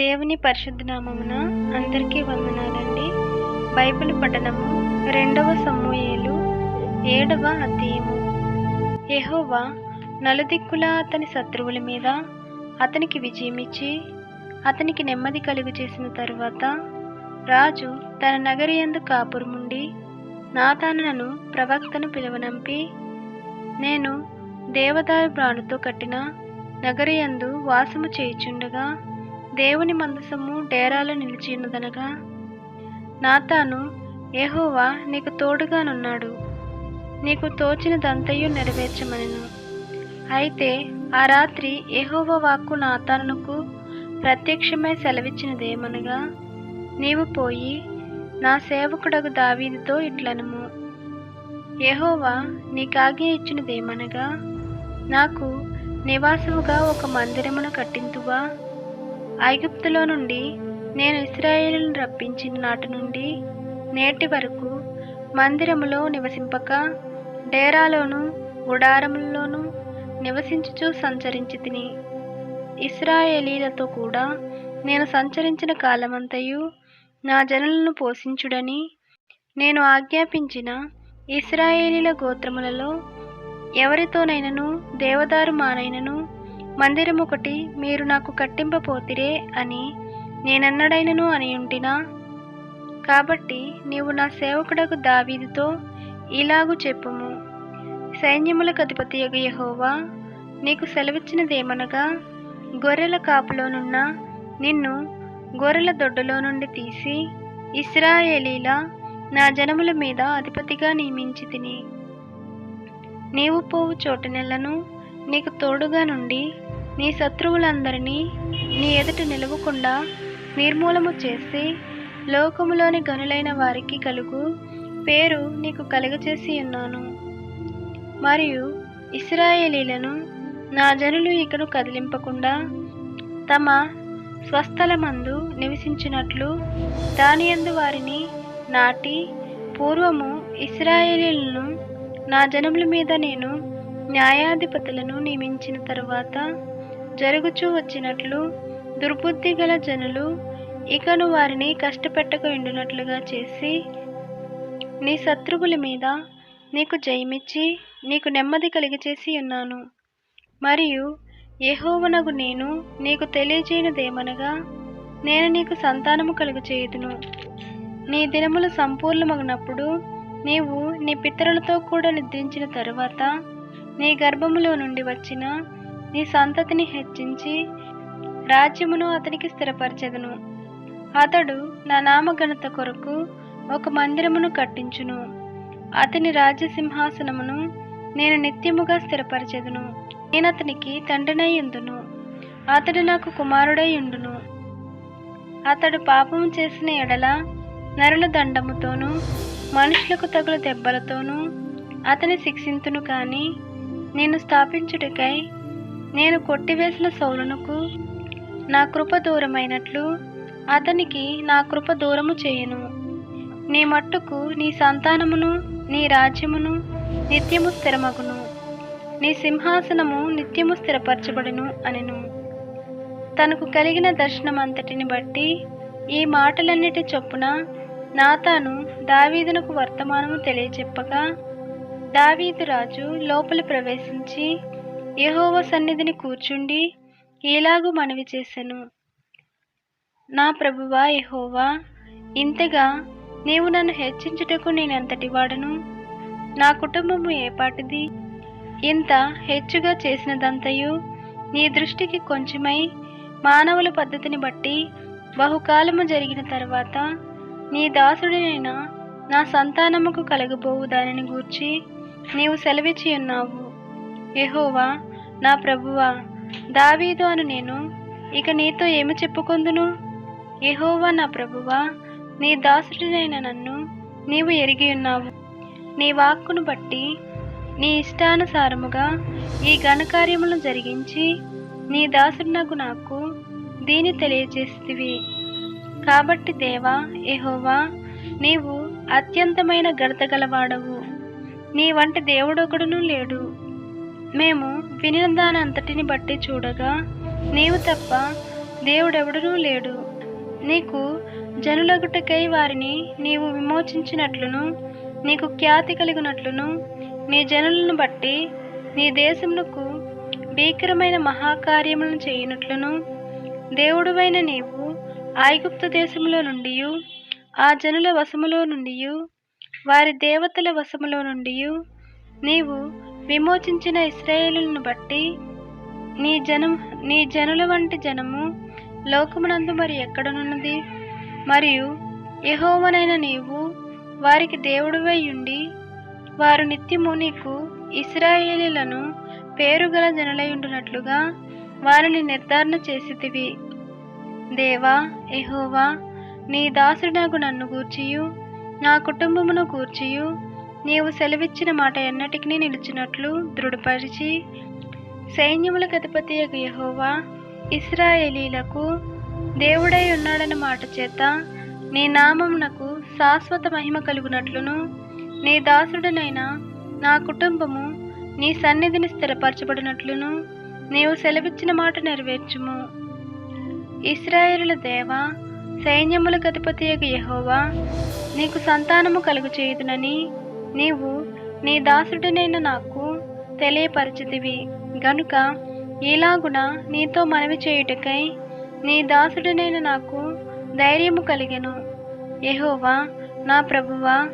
దేవుని పరిశుద్ధ నామమున అందరికీ వందనాలండి. బైబిల్ పఠనము రెండవ సమూహేలు ఏడవ అధ్యయము. యహోవా నలుదిక్కుల అతని శత్రువుల మీద అతనికి విజయమిచ్చి అతనికి నెమ్మది కలుగు చేసిన తరువాత రాజు తన నగరి ఎందు కాపురముండి నాతానను ప్రవక్తను పిలువనంపి నేను దేవదారు ప్రాణుతో కట్టిన నగరియందు వాసము చేయుచుండగా దేవుని మందసము డేరాలో నిలిచినదనగా నాతాను ఏహోవా నీకు తోడుగానున్నాడు. నీకు తోచినదంతయు నెరవేర్చమనెను. అయితే ఆ రాత్రి ఏహోవ వాక్కు నాతానుకు ప్రత్యక్షమై సెలవిచ్చినదేమనగా నీవు పోయి నా సేవకుడగు దావీదితో ఇట్లనము. యెహోవా నీకాజ్ఞ ఇచ్చినదేమనగా నాకు నివాసముగా ఒక మందిరమును కట్టింతువా? ఐగుప్తులో నుండి నేను ఇస్రాయేలును రప్పించిన నాటి నుండి నేటి వరకు మందిరములో నివసింపక డేరాలోను గుడారములలోను నివసించుచూ సంచరించి తిని ఇస్రాయేలీలతో కూడా నేను సంచరించిన కాలమంతయు నా జనులను పోషించుడని నేను ఆజ్ఞాపించిన ఇస్రాయేలీల గోత్రములలో ఎవరితోనైనను దేవదారు మానైనను మందిరం ఒకటి మీరు నాకు కట్టింపపోతిరే అని నేనన్నడైనను అని ఉంటినా? కాబట్టి నీవు నా సేవకుడకు దావీదుతో ఇలాగు చెప్పుము. సైన్యములకు అధిపతి యెహోవా నీకు సెలవిచ్చినదేమనగా గొర్రెల కాపులోనున్న నిన్ను గొర్రెల దొడ్డలో నుండి తీసి ఇస్రాయేలీల నా జనముల మీద అధిపతిగా నియమించి తిని. నీవు పోవు చోటనెలను నీకు తోడుగా నుండి నీ శత్రువులందరినీ నీ ఎదుట నిలవకుండా నిర్మూలము చేసి లోకములోని గనులైన వారికి కలుగు పేరు నీకు కలుగచేసి ఉన్నాను. మరియు ఇస్రాయేలీలను నా జనులు ఇకను కదిలింపకుండా తమ స్వస్థలమందు నివసించినట్లు దానియందు వారిని నాటి పూర్వము ఇస్రాయేలీలను నా జనముల మీద నేను న్యాయాధిపతులను నియమించిన తరువాత జరుగుచూ వచ్చినట్లు దుర్బుద్ధి గల జనులు ఇకను వారిని కష్టపెట్టక ఉండునట్లుగా చేసి నీ శత్రువుల మీద నీకు జయమిచ్చి నీకు నెమ్మది కలిగచేసి ఉన్నాను. మరియు యహోవనగు నేను నీకు తెలియజేయనిదేమనగా నేను నీకు సంతానము కలుగు చేయుదును. నీ దినములు సంపూర్ణమగినప్పుడు నీవు నీ పితరులతో కూడా నిద్రించిన తరువాత నీ గర్భములో నుండి వచ్చిన నీ సంతతిని హెచ్చించి రాజ్యమును అతనికి స్థిరపరచెదను. అతడు నా నామఘనత కొరకు ఒక మందిరమును కట్టించును. అతని రాజ్య సింహాసనమును నేను నిత్యముగా స్థిరపరచెదను. నేను అతనికి తండ్రినై ఉందును అతడు నాకు కుమారుడై ఉండును. అతడు పాపము చేసిన ఎడల నరుల దండముతోనూ మనుషులకు తగులు దెబ్బలతోనూ అతని శిక్షింతును కానీ నేను స్థాపించుటకై నేను కొట్టివేసిన సౌలునకు నా కృప దూరమైనట్లు అతనికి నా కృప దూరము చేయును. నీ మట్టుకు నీ సంతానమును నీ రాజ్యమును నిత్యము స్థిరమగును. నీ సింహాసనము నిత్యము స్థిరపరచబడును అనెను. తనకు కలిగిన దర్శనమంతటిని బట్టి ఈ మాటలన్నిటి చొప్పున నాతాను దావీదునకు వర్తమానము తెలియచెప్పగా దావీదు రాజు లోపలి ప్రవేశించి యహోవ సన్నిధిని కూర్చుండి ఇలాగూ మనవి చేశాను నా ప్రభువా యహోవా ఇంతగా నీవు నన్ను హెచ్చించుటకు నేనెంతటి వాడను? నా కుటుంబము ఏపాటిది ఇంత హెచ్చుగా చేసినదంతయు నీ దృష్టికి కొంచెమై మానవుల పద్ధతిని బట్టి బహుకాలము జరిగిన తర్వాత నీ దాసుడినైన నా సంతానముకు కలగబోవు దానిని గూర్చి నీవు సెలవిచ్చి ఉన్నావు యహోవా నా ప్రభువా దావీదు అను నేను ఇక నీతో ఏమి చెప్పుకొందును? ఎహోవా నా ప్రభువా నీ దాసుడినైన నన్ను నీవు ఎరిగి ఉన్నావు. నీ వాక్కును బట్టి నీ ఇష్టానుసారముగా ఈ ఘనకార్యములను జరిగించి నీ దాసుడినగు నాకు దీని తెలియజేస్తివి. కాబట్టి దేవా ఎహోవా నీవు అత్యంతమైన ఘనత గలవాడవు. నీ వంటి దేవుడొకడును లేడు. మేము వినిన దానంతటిని బట్టి చూడగా నీవు తప్ప దేవుడెవడనూ లేడు. నీకు జనులగుటకై వారిని నీవు విమోచించినట్లును నీకు ఖ్యాతి కలిగినట్లును నీ జనులను బట్టి నీ దేశమునకు భీకరమైన మహాకార్యములను చేయనట్లును దేవుడువైన నీవు ఐగుప్తు దేశములో నుండి ఆ జనుల వశములో నుండి వారి దేవతల వశములో నుండి నీవు విమోచించిన ఇస్రాయేలులను బట్టి నీ జనం నీ జనుల వంటి జనము లోకమునందు మరి ఎక్కడనున్నది? మరియు యహోవనైన నీవు వారికి దేవుడువై ఉండి వారు నిత్యము నీకు ఇస్రాయేలీలను పేరుగల జనులయుండునట్లుగా వారిని నిర్ధారణ చేసితివి. దేవా ఎహోవా నీ దాసుడగు నన్ను గూర్చియు నా కుటుంబమును గూర్చియు నీవు సెలవిచ్చిన మాట ఎన్నటికి నిలిచినట్లు దృఢపరిచి సైన్యముల గతిపతి యహోవా ఇస్రాయేలీలకు దేవుడై ఉన్నాడన్న మాట చేత నీ నామమునకు శాశ్వత మహిమ కలుగునట్లును. నీ దాసుడనైన నా కుటుంబము నీ సన్నిధిని స్థిరపరచబడినట్లును. నీవు సెలవిచ్చిన మాట నెరవేర్చుము. ఇస్రాయేలుల దేవ సైన్యముల అధిపతి యహోవా నీకు సంతానము కలుగు చేయుదునని నీవు నీ దాసుడినైన నాకు తెలియపరచితివి. గనుక ఇలాగున నీతో మనవి చేయుటకై నీ దాసుడినైన నాకు ధైర్యము కలిగెను. ఎహోవా నా ప్రభువా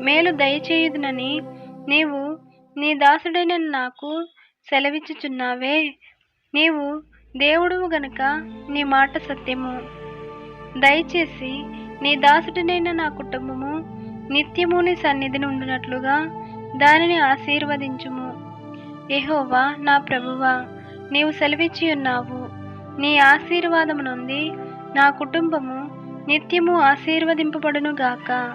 మేలు దయచేయుదునని నీవు నీ దాసుడైన నాకు సెలవిచ్చుచున్నావే. నీవు దేవుడువు గనుక నీ మాట సత్యము. దయచేసి నీ దాసుడినైన నా కుటుంబము నిత్యము నీ సన్నిధిని ఉండునట్లుగా దానిని ఆశీర్వదించుము. ఎహోవా నా ప్రభువా నీవు సెలవిచ్చి ఉన్నావు. నీ ఆశీర్వాదము నుండి నా కుటుంబము నిత్యము ఆశీర్వదింపబడును గాక